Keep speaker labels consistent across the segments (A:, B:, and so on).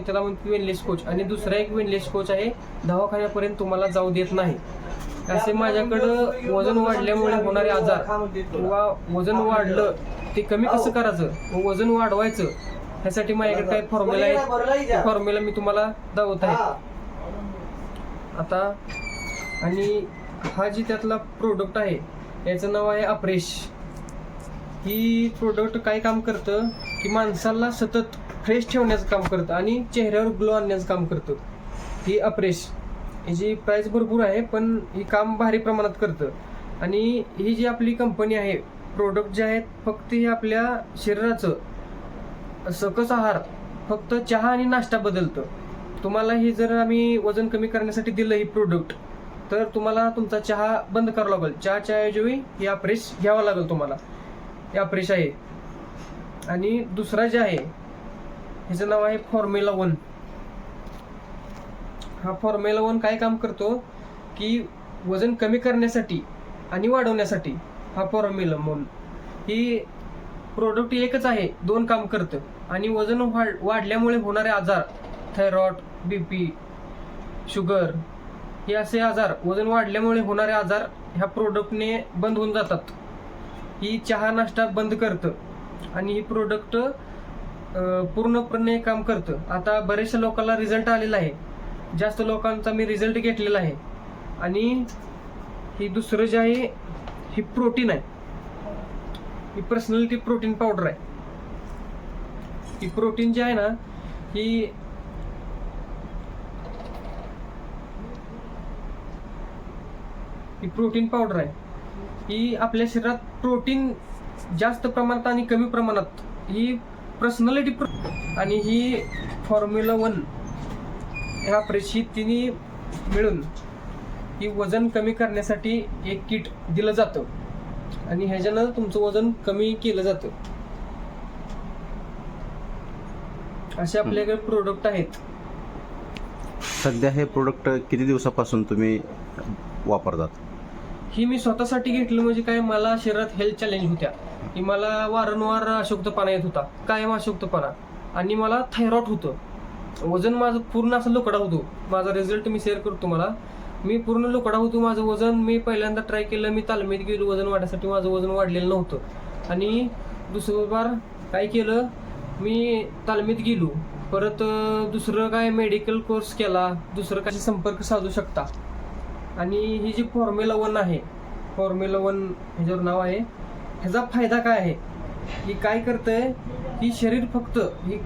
A: त्याला म्हणतो वेनलेस कोच आणि दुसरा एक वेनलेस कोच आहे दवाखान्यापर्यंत तुम्हाला जाऊ देत नाही. असे माझ्याकडं वजन वाढल्यामुळे होणारे आजार किंवा वजन वाढलं ते कमी कसं करायचं? वजन वाढवायचं. ह्यासाठी माझ्याकडे काही फॉर्म्युला आहे? फॉर्म्युला मी तुम्हाला दावत आहे. आता आणि हा जी त्यातला प्रोडक्ट आहे याचं नाव आहे अप्रेश. ही प्रोडक्ट काय काम करतं? की माणसाला सतत फ्रेश ठेवण्याचं काम करतं आणि चेहऱ्यावर ग्लो आणण्याचं काम करतं. ही अप्रेश याची प्राईस भरपूर आहे पण ही काम भारी प्रमाणात करतं. आणि ही जी आपली कंपनी आहे प्रोडक्ट जे आहेत फक्त हे आपल्या शरीराचं सकस आहार फक्त चहा आणि नाश्ता बदलतं. तुम्हाला हे जर आम्ही वजन कमी करण्यासाठी दिलं ही प्रोडक्ट तर तुम्हाला तुमचा चहा बंद करावा लागेल. चहाच्या ऐवजी हे अप्रेश घ्यावा लागेल तुम्हाला. हे अप्रेश आहे. आणि दुसरा जे आहे ह्याचं नाव आहे फॉर्म्युला वन हा फॉर्म्युला वन काय काम करतो? की वजन कमी करण्यासाठी आणि वाढवण्यासाठी हा फॉर्म्युला वन ही प्रोडक्ट एकच आहे दोन काम करतं. आणि वजन वाढ वाढल्यामुळे होणारे आजार थायरॉइड बी पी शुगर हे असे आजार वजन वाढल्यामुळे होणारे आजार ह्या प्रोडक्टने बंद होऊन जातात. ही चहा नाश्ता बंद करतं. आणि ही प्रोडक्ट पूर्णपणे काम करतं. आता बरेचशा लोकांना रिझल्ट आलेला आहे. जास्त लोकांचा मी रिझल्ट घेतलेला आहे. आणि ही दुसरं जे आहे ही प्रोटीन आहे. ही पर्सनॅलिटी प्रोटीन पावडर आहे. ही प्रोटीन जी आहे ना ही ही प्रोटीन पावडर आहे. ही आपल्या शरीरात प्रोटीन जास्त प्रमाणात आणि कमी प्रमाणात ही पर्सनॅलिटी आणि ही फॉर्म्युला वन ह्या प्रेशी तिन्ही मिळून ही वजन कमी करण्यासाठी एक किट दिलं जातं. आणि ह्याच्यानं तुमचं वजन कमी केलं जातं. असे आपल्याकडे प्रोडक्ट आहेत.
B: सध्या हे प्रोडक्ट किती दिवसापासून तुम्ही वापरतात?
A: ही मी स्वतःसाठी घेतलं म्हणजे काय मला शरीरात हेल्थ चॅलेंज होत्या. की मला वारंवार अशक्तपणा येत होता कायम अशक्तपणा आणि मला थायरॉइड होतं. वजन माझं पूर्ण असं लुकडा होतो. माझा रिझल्ट मी शेअर करतो मला मी पूर्ण लुकडा होतो माझं वजन. मी पहिल्यांदा ट्राय केलं मी तालमीत गेलो. वजन वाढण्यासाठी माझं वजन वाढलेलं नव्हतं. आणि दुसरं बार काय केलं मी तालमीत गेलो. परत दुसरं काय मेडिकल कोर्स केला. दुसरं काय संपर्क साधू शकता. आणि ही जी फॉर्म्युला वन आहे फॉर्म्युला वन ह्याच्यावर नाव आहे ह्याचा फायदा काय आहे? की काय करतंय? की शरीर फक्त ही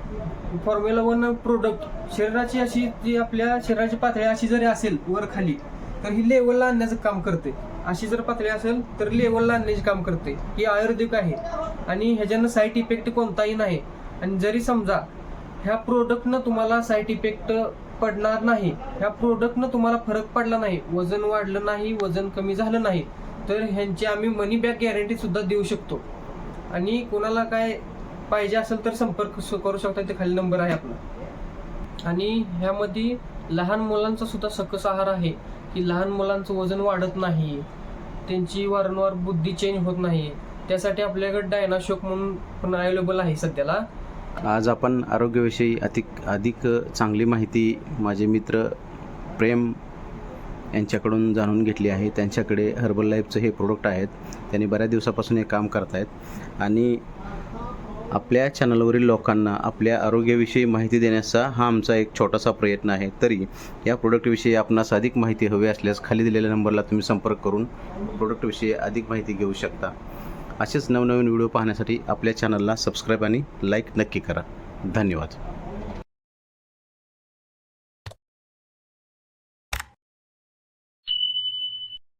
A: फॉर्म्युला वन प्रोडक्ट शरीराची अशी जी आपल्या शरीराची पातळी अशी जरी असेल वर खाली तर ही लेवलला आणण्याचं काम करते. अशी जर पातळी असेल तर लेवलला आणण्याचे काम करते. ही आयुर्वेदिक आहे. आणि ह्याच्यानं साईड इफेक्ट कोणताही नाही. आणि जरी समजा ह्या प्रोडक्टनं तुम्हाला साईड इफेक्ट पडणार नाही ह्या प्रोडक्टनं तुम्हाला फरक पडला नाही वजन वाढलं नाही वजन कमी झालं नाही तर ह्यांची आम्ही मनी बॅक गॅरंटी सुद्धा देऊ शकतो. आणि कोणाला काय पाहिजे असेल तर संपर्क करू शकता ते खाली नंबर आहे आपला. आणि ह्यामध्ये लहान मुलांचा सुद्धा सकस आहार आहे की लहान मुलांचं वजन वाढत नाही त्यांची वारंवार बुद्धी चेंज होत नाही त्यासाठी आपल्याकडे डायनाशोक म्हणून पण अवेलेबल आहे सध्याला.
B: आज आपण आरोग्याविषयी अधिक अधिक चांगली माहिती माझे मित्र प्रेम यांच्याकडून जाणून घेतली आहे. त्यांच्याकडे हर्बल लाईफचं हे प्रोडक्ट आहेत. त्यांनी बऱ्याच दिवसापासून हे काम करत आहेत. आणि आपल्या चॅनलवरील लोकांना आपल्या आरोग्याविषयी माहिती देण्याचा हा आमचा एक छोटासा प्रयत्न आहे. तरी या प्रोडक्टविषयी आपणास अधिक माहिती हवी असल्यास खाली दिलेल्या नंबरला तुम्ही संपर्क करून प्रोडक्टविषयी अधिक माहिती घेऊ शकता. असेच नवनवीन व्हिडिओ पाहण्यासाठी आपल्या चॅनलला सबस्क्राईब आणि लाईक नक्की करा. धन्यवाद.